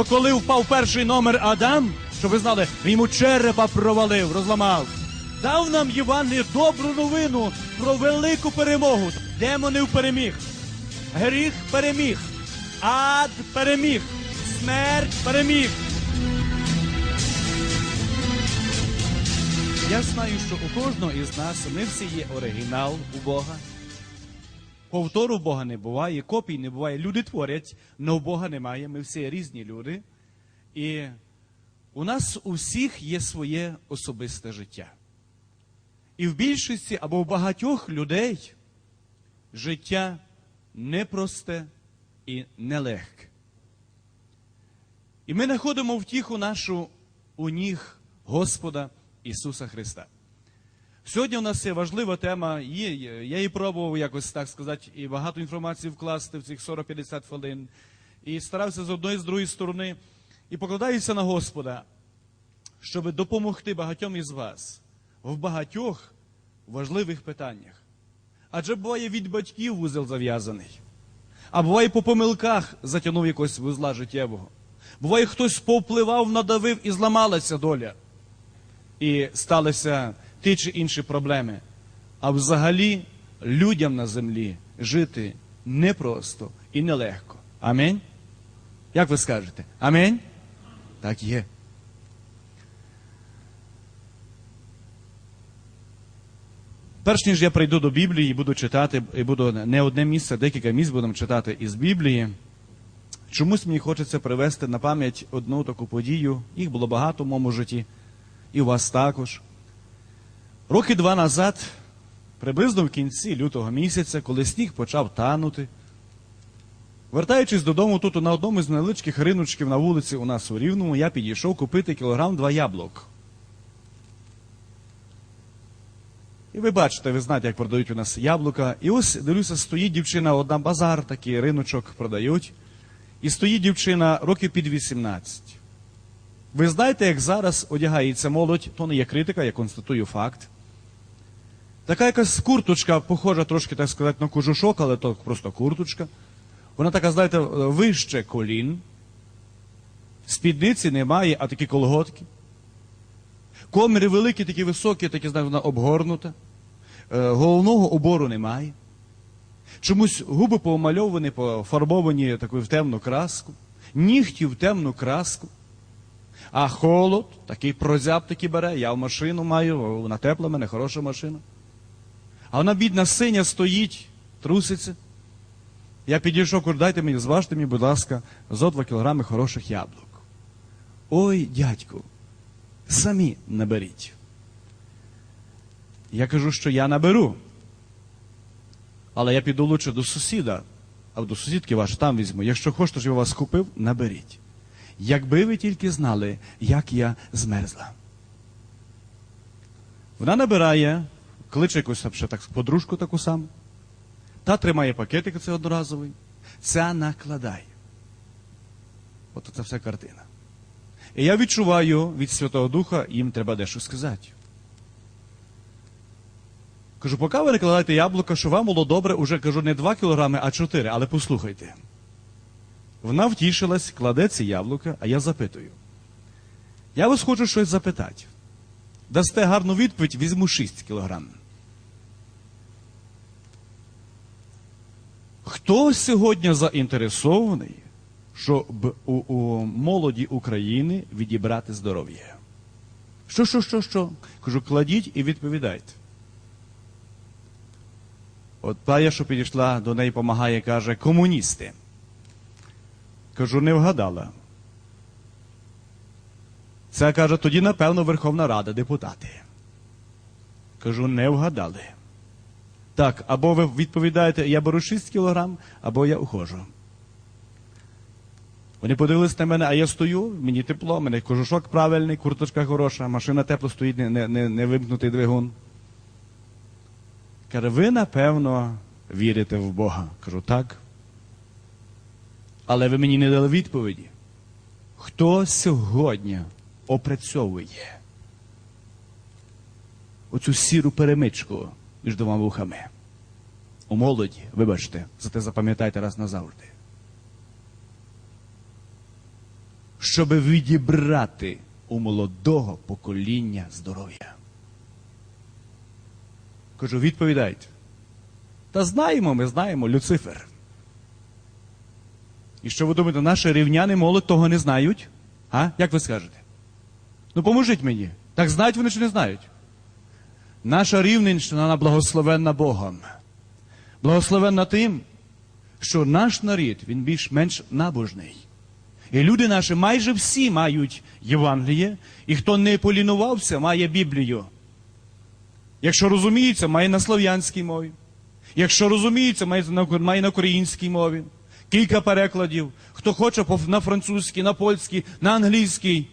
Но коли впав перший номер Адам, щоб ви знали, він йому черепа провалив, розламав. Дав нам Євангеліє добру новину про велику перемогу. Демонів переміг. Гріх переміг. Ад переміг. Смерть переміг. Я знаю, що у кожного із нас ми всі є оригінал у Бога. Повтору Бога не буває, копій не буває. Люди творять, але Бога немає. Ми всі різні люди. І у нас у всіх є своє особисте життя. І в більшості або в багатьох людей життя непросте і нелегке. І ми знаходимо втіху нашу у ніг Господа Ісуса Христа. Сьогодні у нас є важлива тема. Я її пробував якось так сказати, і багато інформації вкласти в цих 40-50 хвилин. І старався з одної з другої сторони. І покладаюся на Господа, щоб допомогти багатьом із вас в багатьох важливих питаннях. Адже буває від батьків вузел зав'язаний. А буває по помилках затягнув якогось вузла життєвого. Буває, хтось повпливав, надавив і зламалася доля. І сталися ті чи інші проблеми. А взагалі людям на землі жити непросто і нелегко. Амінь? Як ви скажете? Амінь? Так є. Перш ніж я прийду до Біблії і буду читати, і буду не одне місце, декілька місць будемо читати із Біблії. Чомусь мені хочеться привести на пам'ять одну таку подію. Їх було багато в моєму житті, і у вас також. Роки два назад, приблизно в кінці лютого місяця, коли сніг почав танути, вертаючись додому, тут на одному з невеличких риночків на вулиці у нас у Рівному, я підійшов купити кілограм два яблук. І ви бачите, ви знаєте, як продають у нас яблука. І ось дивлюся, стоїть дівчина, одна базар, такий риночок продають. І стоїть дівчина років під 18. Ви знаєте, як зараз одягається молодь, то не є критика, я констатую факт. Така якась курточка, похожа трошки, так сказати, на кожушок, але то просто курточка. Вона така, знаєте, вище колін. Спідниці немає, а такі колготки. Коміри великі, такі високі, такі, знаєте, вона обгорнута. Е, головного убору немає. Чомусь губи помальовані, пофарбовані такою в темну краску, нігті в темну краску. А холод, такий прозяб такий бере, я в машину маю, вона тепла, в мене хороша машина. А вона, бідна, синя стоїть, труситься. Я підійшов, кажу, дайте мені, зважте мені, будь ласка, зо два кілограми хороших яблук. Ой, дядьку, самі наберіть. Я кажу, що я наберу. Але я піду лучше до сусіда, а до сусідки ваш там візьму. Якщо хочете, щоб я вас купив, наберіть. Якби ви тільки знали, як я змерзла. Вона набирає, кличе якусь ще так подружку таку саму. Та тримає пакетик цей одноразовий, ця накладає. От це вся картина. І я відчуваю від Святого Духа, їм треба дещо сказати. Кажу, поки ви не кладаєте яблука, що вам було добре, уже кажу, не 2 кілограми, а 4, але послухайте. Вона втішилась, кладе ці яблука, а я запитую. Я вас хочу щось запитати. Дасте гарну відповідь, візьму 6 кілограм. Хто сьогодні заінтересований, щоб у, у молоді України відібрати здоров'я? Що, що, що, що? Кажу, кладіть і відповідайте. От та, що підійшла до неї, помагає, каже, комуністи. Кажу, не вгадала. Це каже, тоді, напевно, Верховна Рада, депутати. Кажу, не вгадали. Так, або ви відповідаєте, я беру 6 кілограм, або я ухожу. Вони подивились на мене, а я стою, мені тепло, мене кожушок правильний, курточка хороша, машина тепло стоїть, не, не, не вимкнутий двигун. Каже, ви, напевно, вірите в Бога. Кажу, так. Але ви мені не дали відповіді. Хто сьогодні опрацьовує оцю сіру перемичку між двома вухами? У молоді, вибачте, зате запам'ятайте раз назавжди. щоб відібрати у молодого покоління здоров'я. Кажу, відповідайте. Та знаємо, ми знаємо Люцифер. І що ви думаєте, наші рівняни молодь того не знають? А? Як ви скажете? Ну поможіть мені. Так знають вони чи не знають? Наша рівненщина вона благословенна Богом. Благословенна тим, що наш народ, він більш-менш набожний. І люди наші майже всі мають Євангеліє, і хто не полінувався, має Біблію. Якщо розуміється, має на слов'янській мові. Якщо розуміється, має на, українській мові. Кілька перекладів. Хто хоче на французький, на польський, на англійський.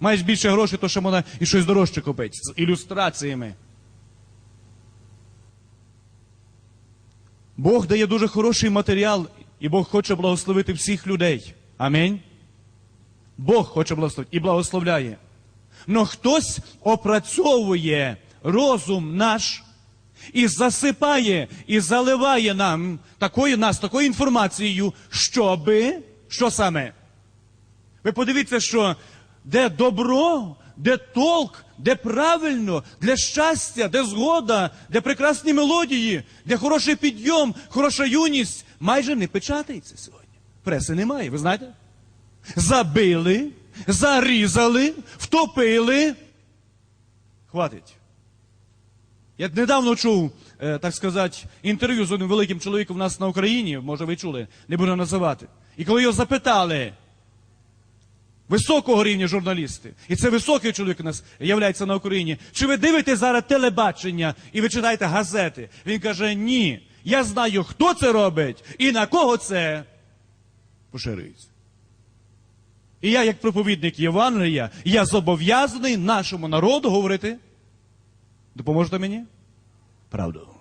Маєш більше грошей, то ще можна і щось дорожче купити з ілюстраціями. Бог дає дуже хороший матеріал, і Бог хоче благословити всіх людей. Амінь. Бог хоче благословити і благословляє. Но хтось опрацьовує розум наш і засипає, і заливає нам такою, нас такою інформацією, щоби, що саме? Ви подивіться, що де добро, де толк, де правильно, де щастя, де згода, де прекрасні мелодії, де хороший підйом, хороша юність, майже не печатається сьогодні. Преси немає, ви знаєте? Забили, зарізали, втопили. Хватить. Я недавно чув, е, так сказати, інтерв'ю з одним великим чоловіком у нас на Україні, може ви чули, не буду називати. І коли його запитали, високого рівня журналісти, і це високий чоловік у нас являється на Україні, чи ви дивитесь зараз телебачення і ви читаєте газети? Він каже, ні, я знаю, хто це робить і на кого це поширюється. І я, як проповідник Євангелія, я зобов'язаний нашому народу говорити. Допоможете мені? Правду.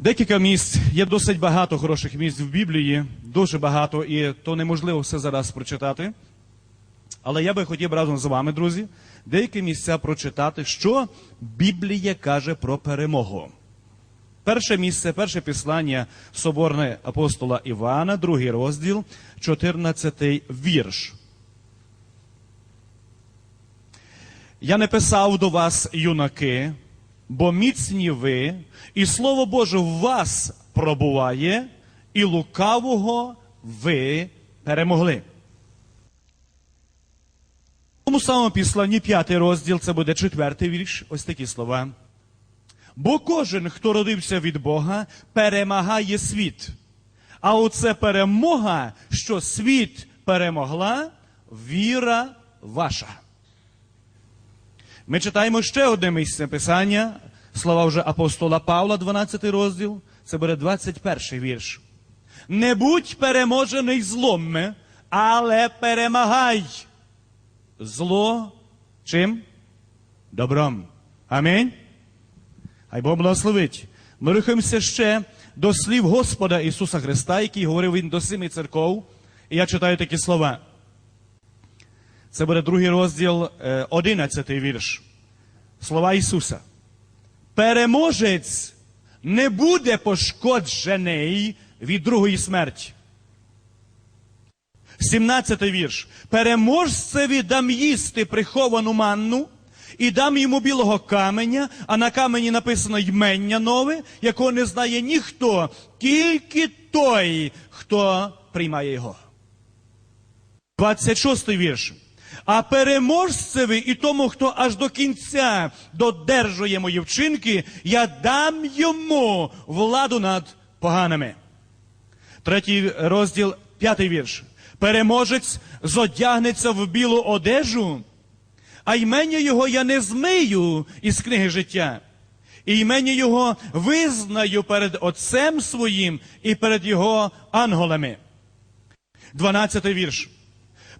Декілька місць, є досить багато хороших місць в Біблії, дуже багато, і то неможливо все зараз прочитати. Але я би хотів разом з вами, друзі, деякі місця прочитати, що Біблія каже про перемогу. Перше місце, перше післання Соборне апостола Івана, другий розділ, 14 вірш. Я не писав до вас, юнаки, бо міцні ви, і Слово Боже в вас пробуває, і лукавого ви перемогли. В тому самому післанні, п'ятий розділ, це буде четвертий вірш, ось такі слова. Бо кожен, хто родився від Бога, перемагає світ. А оце перемога, що світ перемогла, віра ваша. Ми читаємо ще одне місце писання, слова вже апостола Павла, 12 розділ, це буде 21 вірш. Не будь переможений злом, але перемагай зло чим? Добром. Амінь. Хай Бог благословить. Ми рухаємося ще до слів Господа Ісуса Христа, який говорив Він до семи церков. І я читаю такі слова. Це буде другий розділ, е, одинадцятий вірш. Слова Ісуса. Переможець не буде пошкоджений від другої смерті. 17 вірш. Переможцеві дам їсти приховану манну, і дам йому білого каменя, а на камені написано ймення нове, якого не знає ніхто, тільки той, хто приймає його. 26 вірш. А переможцеві і тому, хто аж до кінця додержує мої вчинки, я дам йому владу над поганими. Третій розділ, п'ятий вірш. Переможець зодягнеться в білу одежу, а ймення його я не змию із книги життя. І ймення його визнаю перед Отцем своїм і перед його анголами. Дванадцятий вірш.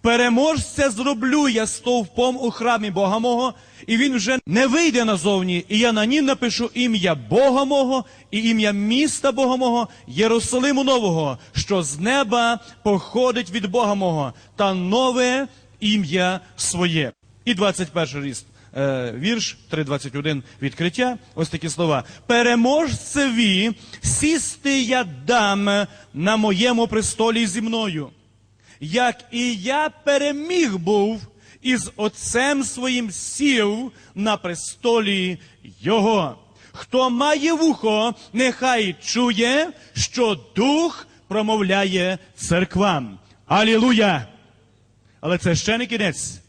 Переможця зроблю я стовпом у храмі Бога мого, і він вже не вийде назовні, і я на нім напишу ім'я Бога мого і ім'я міста Бога мого, Єрусалиму Нового, що з неба походить від Бога мого, та нове ім'я своє. І 21 ріст, е, вірш 3.21 відкриття. Ось такі слова. Переможцеві сісти я дам на моєму престолі зі мною, як і я переміг був із отцем своїм сів на престолі його. Хто має вухо, нехай чує, що дух промовляє церквам. Алілуя! Але це ще не кінець.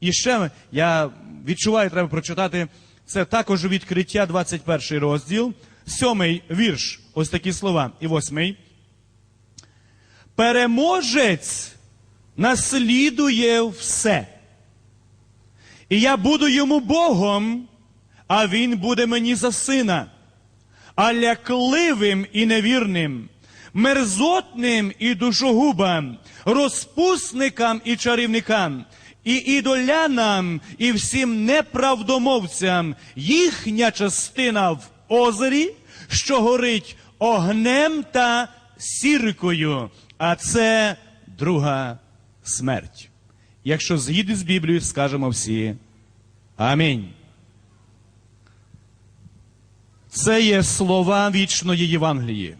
І ще я відчуваю, треба прочитати. Це також відкриття, 21 розділ, сьомий вірш. Ось такі слова. І восьмий. Переможець наслідує все. І я буду йому Богом, а він буде мені за сина. А лякливим і невірним, мерзотним і душогубам, розпусникам і чарівникам, і ідолянам, і всім неправдомовцям їхня частина в озері, що горить огнем та сіркою, а це друга смерть. Якщо згідно з Біблією, скажемо всі Амінь. Це є слова вічної Євангелії.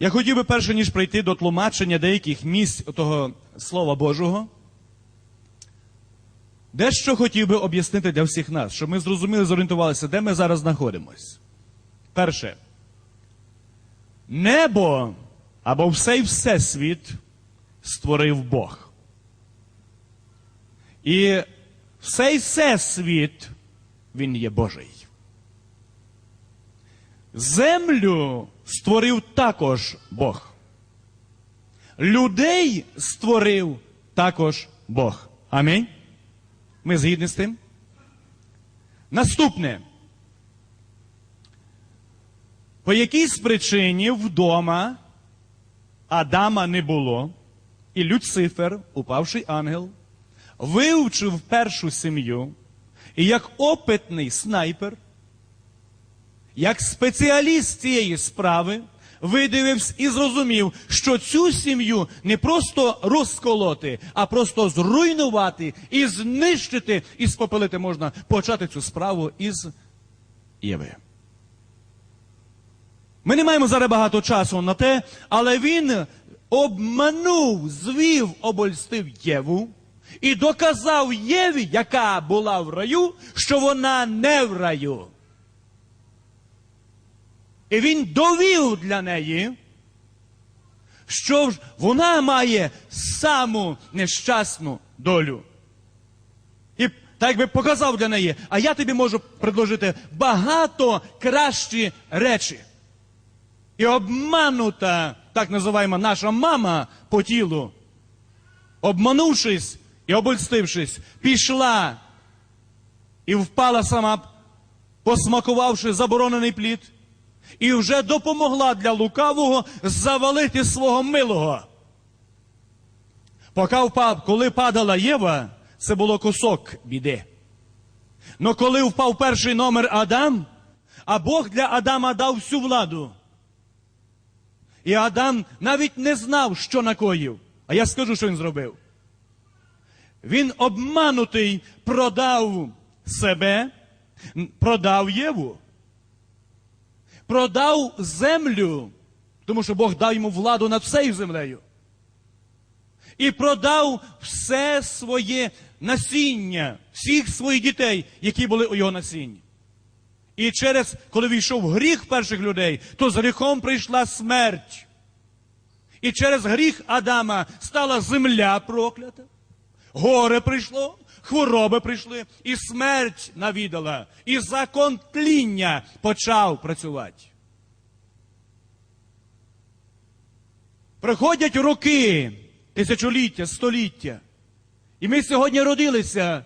Я хотів би перше, ніж прийти до тлумачення деяких місць того Слова Божого, дещо хотів би об'яснити для всіх нас, щоб ми зрозуміли, зорієнтувалися, де ми зараз знаходимось. Перше. Небо або всей всесвіт створив Бог. І всей всесвіт він є Божий. Землю створив також Бог. Людей створив також Бог. Амінь. Ми згідні з тим? Наступне. По якійсь причині вдома Адама не було, і Люцифер, упавший ангел, вивчив першу сім'ю, і як опитний снайпер, як спеціаліст цієї справи, видивився і зрозумів, що цю сім'ю не просто розколоти, а просто зруйнувати і знищити, і спопелити можна почати цю справу із Єви. Ми не маємо зараз багато часу на те, але він обманув, звів, обольстив Єву і доказав Єві, яка була в раю, що вона не в раю. І він довів для неї, що вона має саму нещасну долю. І так би показав для неї, а я тобі можу предложити багато кращі речі. І обманута, так називаємо наша мама по тілу, обманувшись і обольстившись, пішла і впала сама, посмакувавши заборонений плід, і вже допомогла для лукавого завалити свого милого. Поки впав, коли падала Єва, це було кусок біди. Но коли впав перший номер Адам, а Бог для Адама дав всю владу. І Адам навіть не знав, що накоїв. А я скажу, що він зробив. Він обманутий продав себе, продав Єву, продав землю, тому що Бог дав йому владу над всею землею. І продав все своє насіння, всіх своїх дітей, які були у його насінні. І через, коли війшов гріх перших людей, то з гріхом прийшла смерть. І через гріх Адама стала земля проклята, горе прийшло, хвороби прийшли, і смерть навідала, і закон тління почав працювати. Приходять роки, тисячоліття, століття. І ми сьогодні родилися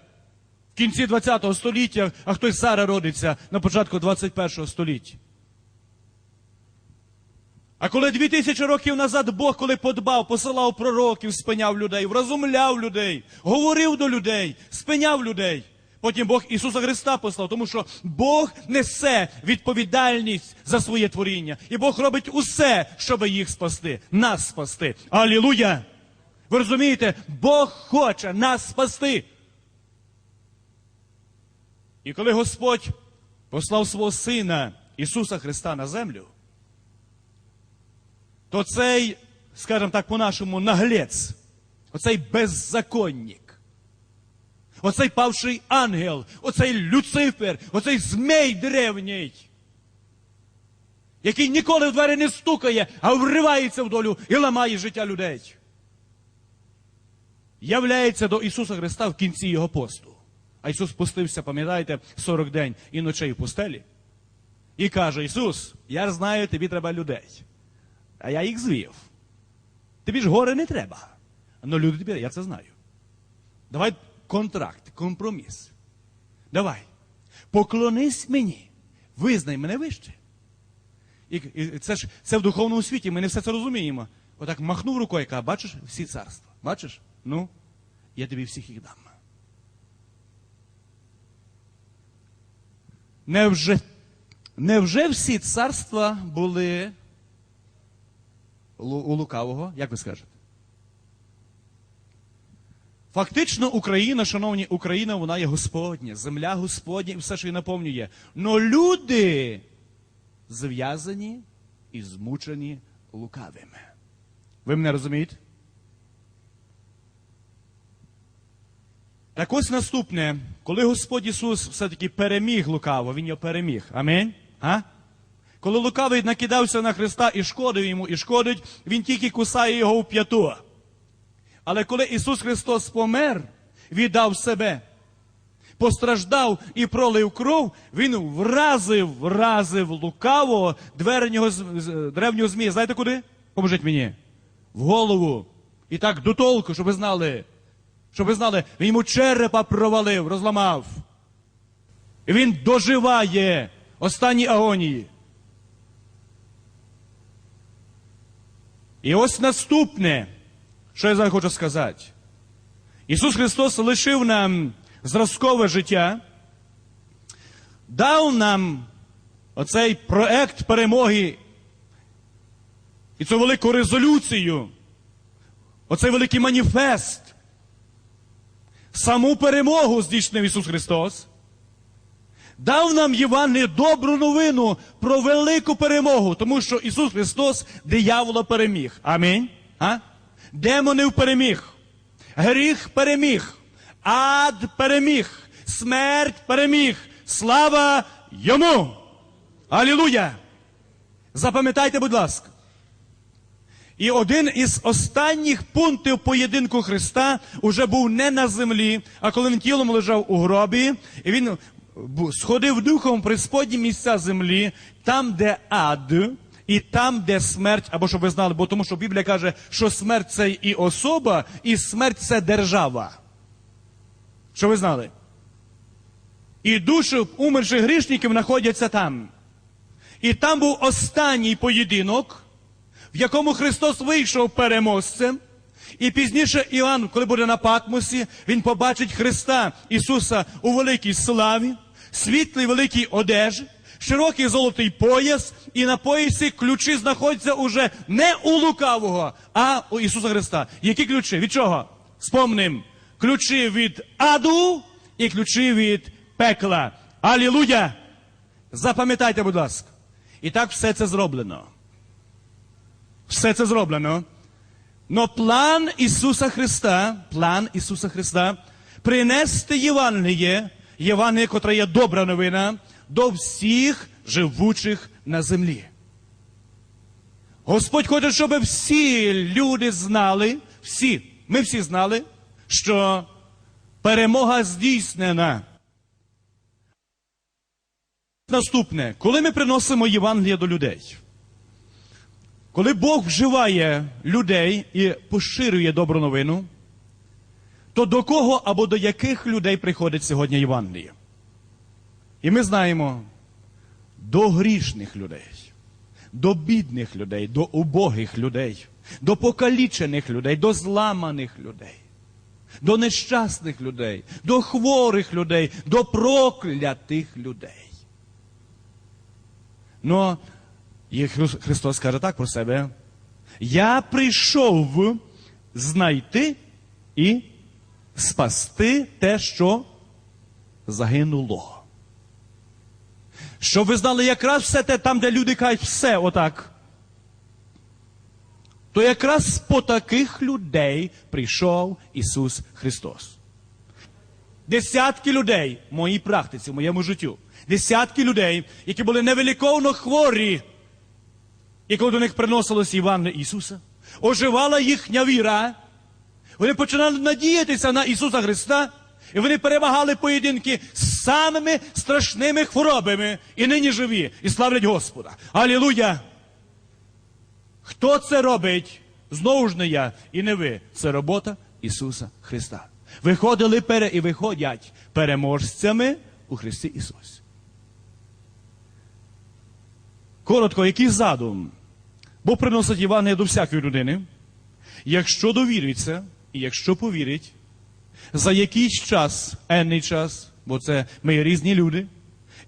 кінці 20 століття, а хтось зараз родиться на початку 21 століття. А коли дві тисячі років назад Бог, коли подбав, посилав пророків, спиняв людей, вразумляв людей, говорив до людей, спиняв людей. Потім Бог Ісуса Христа послав, тому що Бог несе відповідальність за своє творіння. І Бог робить усе, щоб їх спасти, нас спасти. Алілуя! Ви розумієте, Бог хоче нас спасти. І коли Господь послав свого Сина Ісуса Христа на землю, то цей, скажімо так, по-нашому, наглець, оцей беззаконник, оцей павший ангел, оцей Люцифер, оцей змей древній, який ніколи в двері не стукає, а вривається в долю і ламає життя людей. Являється до Ісуса Христа в кінці Його посту. А Ісус спустився, пам'ятаєте, 40 день і ночей в пустелі. І каже: Ісус, я знаю, тобі треба людей. А я їх звів. Тобі ж гори не треба. Ну люди тобі, я це знаю. Давай контракт, компроміс. Давай. Поклонись мені. Визнай мене вище. І, і це ж це в духовному світі, ми не все це розуміємо. Отак махнув рукою, каже, бачиш всі царства. Бачиш? Ну, я тобі всіх їх дам. Невже, невже всі царства були у лукавого? Як ви скажете? Фактично, Україна, шановні, Україна, вона є Господня, земля Господня і все, що її наповнює. Но люди зв'язані і змучені лукавими. Ви мене розумієте? Так ось наступне, коли Господь Ісус все-таки переміг лукаво, Він його переміг. Амінь. А? Коли лукавий накидався на Христа і шкодив йому, і шкодить, він тільки кусає його в п'яту. Але коли Ісус Христос помер, віддав себе, постраждав і пролив кров, Він вразив, вразив лукаво древнього, древнього змія. Знаєте куди? Поможіть мені. В голову. І так до толку, щоб ви знали. Щоб ви знали, він йому черепа провалив, розламав. І він доживає останні агонії. І ось наступне, що я зараз хочу сказати. Ісус Христос лишив нам зразкове життя, дав нам оцей проект перемоги і цю велику резолюцію, оцей великий маніфест. Саму перемогу здійснив Ісус Христос. Дав нам Євангеліє добру новину про велику перемогу, тому що Ісус Христос диявола переміг. Амінь. А? Демонів переміг. Гріх переміг. Ад переміг. Смерть переміг. Слава йому! Алілуя! Запам'ятайте, будь ласка. І один із останніх пунктів поєдинку Христа уже був не на землі, а коли він тілом лежав у гробі, і він сходив духом при сподні місця землі, там, де ад, і там, де смерть, або щоб ви знали, бо тому що Біблія каже, що смерть це і особа, і смерть це держава. Що ви знали? І душі умерших грішників знаходяться там. І там був останній поєдинок в якому Христос вийшов переможцем. І пізніше Іоанн, коли буде на Патмосі, він побачить Христа Ісуса у великій славі, світлій великій одежі, широкий золотий пояс, і на поясі ключі знаходяться уже не у лукавого, а у Ісуса Христа. Які ключі? Від чого? Спомним. Ключі від аду і ключі від пекла. Алілуя! Запам'ятайте, будь ласка. І так все це зроблено. Все це зроблено. Но план Ісуса Христа, план Ісуса Христа принести Євангеліє, Євангеліє, котре є добра новина, до всіх живучих на землі. Господь хоче, щоб всі люди знали, всі, ми всі знали, що перемога здійснена. Наступне, коли ми приносимо Євангеліє до людей, коли Бог вживає людей і поширює добру новину, то до кого або до яких людей приходить сьогодні Євангеліє? І ми знаємо до грішних людей, до бідних людей, до убогих людей, до покалічених людей, до зламаних людей, до нещасних людей, до хворих людей, до проклятих людей. Но і Христос каже так про себе. Я прийшов знайти і спасти те, що загинуло. Щоб ви знали якраз все те там, де люди кажуть все отак. То якраз по таких людей прийшов Ісус Христос. Десятки людей в моїй практиці, в моєму життю, десятки людей, які були невеликовно хворі, і коли до них приносилось Івана Ісуса, оживала їхня віра, вони починали надіятися на Ісуса Христа, і вони перемагали поєдинки з самими страшними хворобами, і нині живі, і славлять Господа. Алілуя! Хто це робить? Знову ж не я і не ви. Це робота Ісуса Христа. Виходили пере і виходять переможцями у Христі Ісусі. Коротко, який задум? Бог приносить Євангелія до всякої людини. Якщо довіриться, і якщо повірить, за якийсь час, енний час, бо це ми різні люди,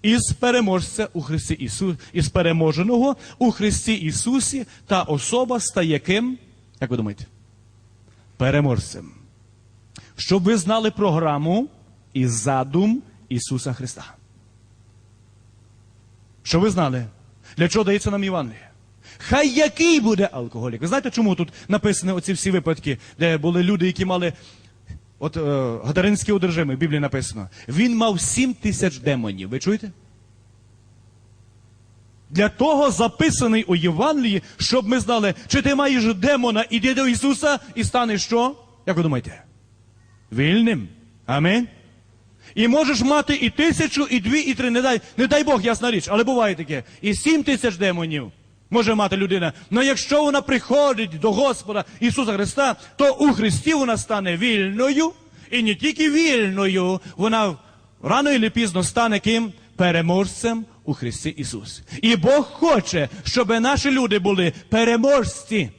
із переможця у Христі Ісусі, із переможеного у Христі Ісусі, та особа стає ким? Як ви думаєте? Переможцем. Щоб ви знали програму і задум Ісуса Христа. Щоб ви знали, для чого дається нам Євангеліє. Хай який буде алкоголік. Ви знаєте, чому тут написані оці всі випадки, де були люди, які мали От е, Гадаринський одержимий, в Біблії написано. Він мав сім тисяч демонів. Ви чуєте? Для того записаний у Євангелії, щоб ми знали, чи ти маєш демона, іди до Ісуса і станеш що? Як ви думаєте? Вільним. Амінь. І можеш мати і тисячу, і дві, і три. Не дай, не дай Бог, ясна річ, але буває таке. І сім тисяч демонів може мати людина. Але якщо вона приходить до Господа Ісуса Христа, то у Христі вона стане вільною. І не тільки вільною, вона рано і пізно стане ким? Переможцем у Христі Ісусі. І Бог хоче, щоб наші люди були переможці,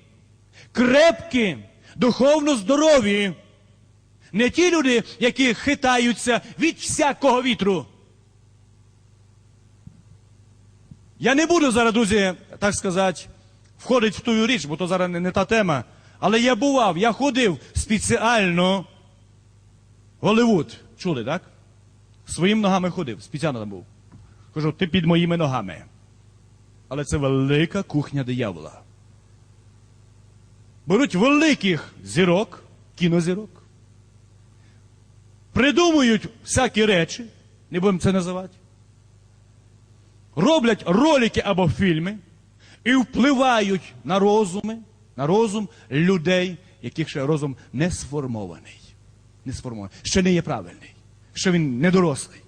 крепкі, духовно здорові. Не ті люди, які хитаються від всякого вітру. Я не буду зараз, друзі, так сказати, входити в ту річ, бо то зараз не, не та тема. Але я бував, я ходив спеціально в Голливуд. Чули, так? Своїм ногами ходив, спеціально там був. Кажу, ти під моїми ногами. Але це велика кухня диявола. Беруть великих зірок, кінозірок, придумують всякі речі, не будемо це називати, роблять ролики або фільми і впливають на розуми, на розум людей, яких ще розум не сформований. Не сформований, ще не є правильний, ще він недорослий.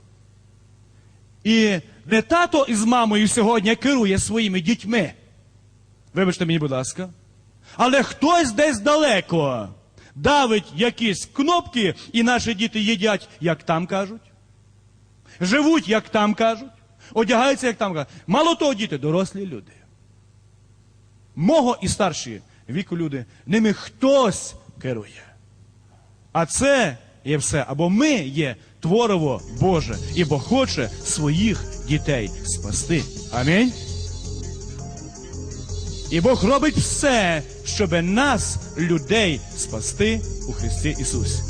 І не тато із мамою сьогодні керує своїми дітьми. Вибачте мені, будь ласка. Але хтось десь далеко давить якісь кнопки, і наші діти їдять, як там кажуть. Живуть, як там кажуть. Одягаються, як там кажуть. Мало того, діти, дорослі люди. Мого і старші віку люди, ними хтось керує. А це є все. Або ми є творово Боже, і Бог хоче своїх дітей спасти. Амінь. І Бог робить все, щоб нас, людей, спасти у Христі Ісусі.